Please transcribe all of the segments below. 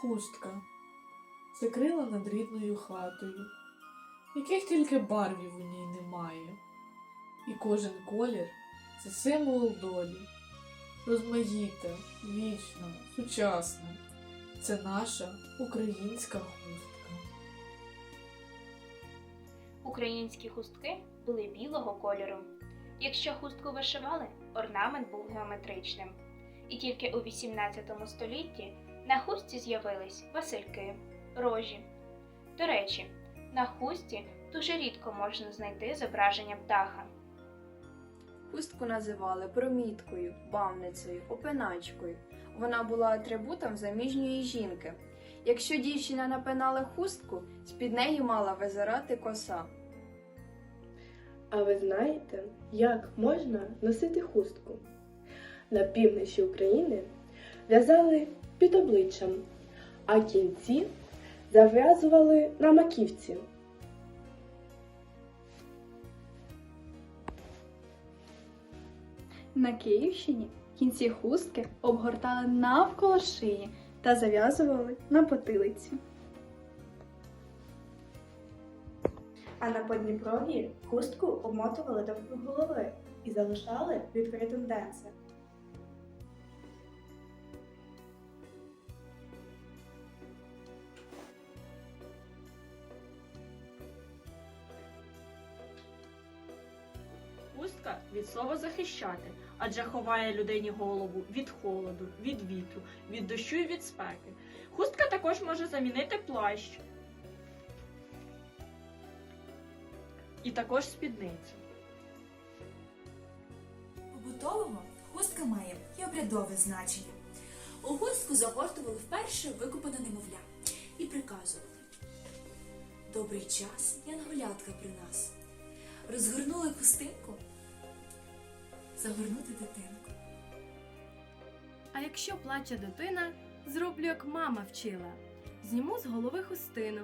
Хустка. Це крила над рідною хатою, яких тільки барвів у ній немає. І кожен колір це символ долі. Розмаїта, вічна, сучасна. Це наша українська хустка. Українські хустки були білого кольору. Якщо хустку вишивали, орнамент був геометричним. І тільки у 18 столітті на хустці з'явились васильки, рожі. До речі, на хустці дуже рідко можна знайти зображення птаха. Хустку називали проміткою, бавницею, опиначкою. Вона була атрибутом заміжньої жінки. Якщо дівчина напинала хустку, з-під неї мала визирати коса. А ви знаєте, як можна носити хустку? На півночі України в'язали під обличчям, а кінці зав'язували на маківці. На Київщині кінці хустки обгортали навколо шиї та зав'язували на потилиці. А на Подніпров'ї хустку обмотували довкола голови і залишали відкритим денце. Хустка від слова захищати, адже ховає людині голову від холоду, від вітру, від дощу і від спеки. Хустка також може замінити плащ. І також спідницю. Побутового хустка має і обрядове значення. У хустку загортували вперше викупане немовля і приказували. Добрий час, янголятка при нас. Розгорнули хустинку, загорнути дитинку. А якщо плаче дитина, зроблю, як мама вчила. Зніму з голови хустину.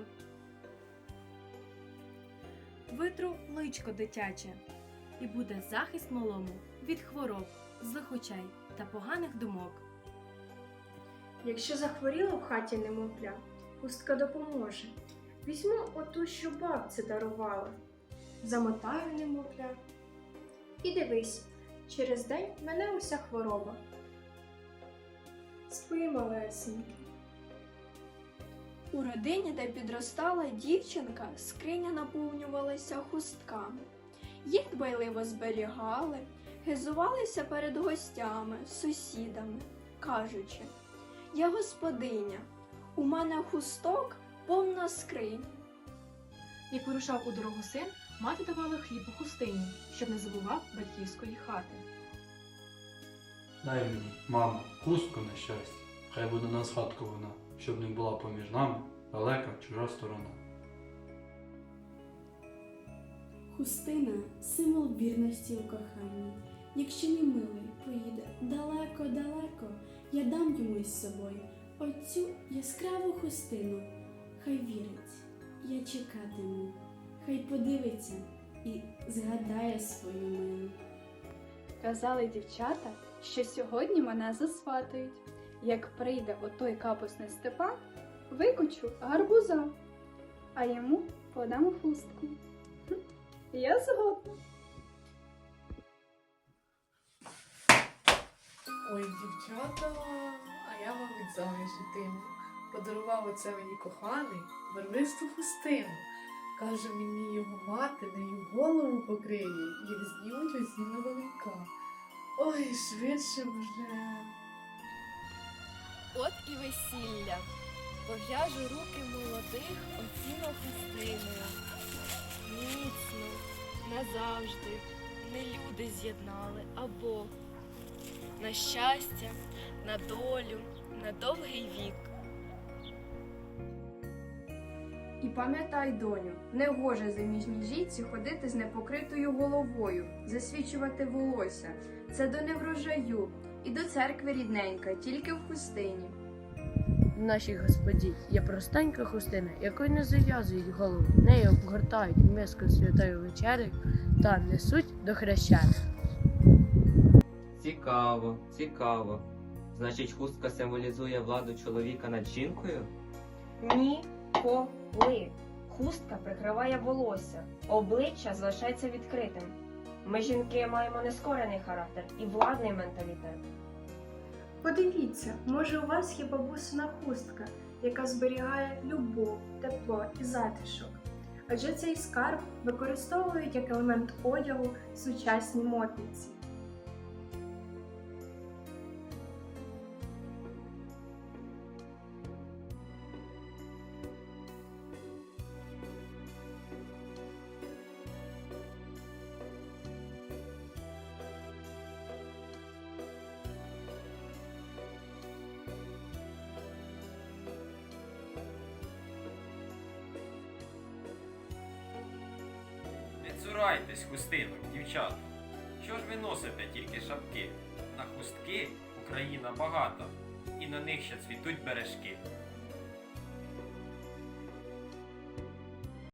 Витру личко дитяче, і буде захист малому від хвороб, злих очей та поганих думок. Якщо захворіла в хаті немовля, хустка допоможе. Візьму оту, що бабця дарувала, замотаю немовля. І дивись, через день мене уся хвороба. Спи, малесенький. У родині, де підростала дівчинка, скриня наповнювалася хустками. Їх дбайливо зберігали, гизувалися перед гостями, сусідами, кажучи: Я господиня, у мене хусток повна скриня. Як вирушав у дорогу син, мати давала хліб у хустині, щоб не забував батьківської хати. Дай мені, мамо, хустку на щастя. Хай буде на згадку вона, щоб не була поміж нами далека чужа сторона. Хустина символ вірності у коханні. Якщо мій милий поїде далеко-далеко, я дам йому із собою оцю яскраву хустину. Хай вірить, я чекатиму, хай подивиться і згадає свою милу. Казали дівчата, що сьогодні мене засватають. Як прийде отой капусний Степан, викочу гарбуза, а йому подам хустку. Хм, Я згодна. Ой, дівчата, а я вам від заміж йтиму. Подарував оце мені коханий барвисту хустину. Каже мені його мати нею голову покриє, як знімуть осінного вінка. Ой, швидше вже. От і весілля. Пов'яжу руки молодих оціно хустиною. Міцно, назавжди, не люди з'єднали, а Бог. На щастя, на долю, на довгий вік. І пам'ятай, доню, не гоже заміжній жінці ходити з непокритою головою, засвічувати волосся. Це до неврожаю і до церкви рідненька, тільки в хустині. В нашій господі є простенька хустина, якою не зав'язують голову, нею обгортають миску святої вечері та несуть до хрещених. Цікаво, цікаво. Значить, хустка символізує владу чоловіка над жінкою? Ніколи. Хустка прикриває волосся, обличчя залишається відкритим. Ми, жінки, маємо нескорений характер і владний менталітет. Подивіться, може у вас є бабусина хустка, яка зберігає любов, тепло і затишок. Адже цей скарб використовують як елемент одягу сучасні модниці. Не цурайтесь хустинок, дівчата. Що ж ви носите тільки шапки? На хустки Україна багата, і на них ще цвітуть бережки.